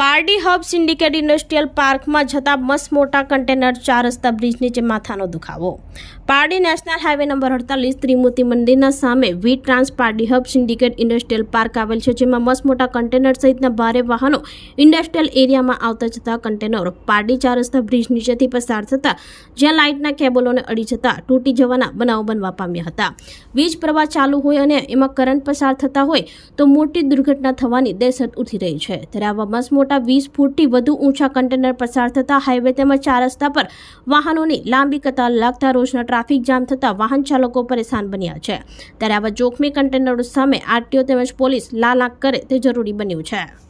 Pardi hub syndicate industrial પાર્કમાં જતા મસ્ત મોટા કન્ટેનર ચાર રસ્તા બ્રિજ નીચે માથાનો દુખાવો. પારડી નેશનલ હાઈવે નંબર અડતાલીસ ત્રિમૂર્તિ મંદિરના સામે V trans Pardi hub syndicate industrial park આવેલ છે, જેમાં મસ્ત મોટા કન્ટેનર સહિતના ભારે વાહનો ઇન્ડસ્ટ્રીયલ એરિયામાં આવતા જતા કન્ટેનરો પારડી ચાર રસ્તા બ્રિજ નીચેથી પસાર થતા, જ્યાં લાઇટના કેબલોને અડી જતા તૂટી જવાના બનાવો બનવા પામ્યા હતા. વીજ પ્રવાહ ચાલુ હોય અને એમાં કરંટ પસાર થતા હોય, તો મોટી દુર્ઘટના થવાની દહેશત ઉઠી રહી છે. ત્યારે આવા મસ્ત મોટા વીસ ફૂટથી વધુ ઊંચા કન્ટેનર પસાર થતા હાઈવે તેમજ ચાર રસ્તા પર વાહનોની લાંબી કતાર લાગતા રોજના ટ્રાફિક જામ થતા વાહન ચાલકો પરેશાન બન્યા છે. ત્યારે આવા જોખમી કન્ટેનરો સામે આરટીઓ તેમજ પોલીસ લાલ આંખ કરે તે જરૂરી બન્યું છે.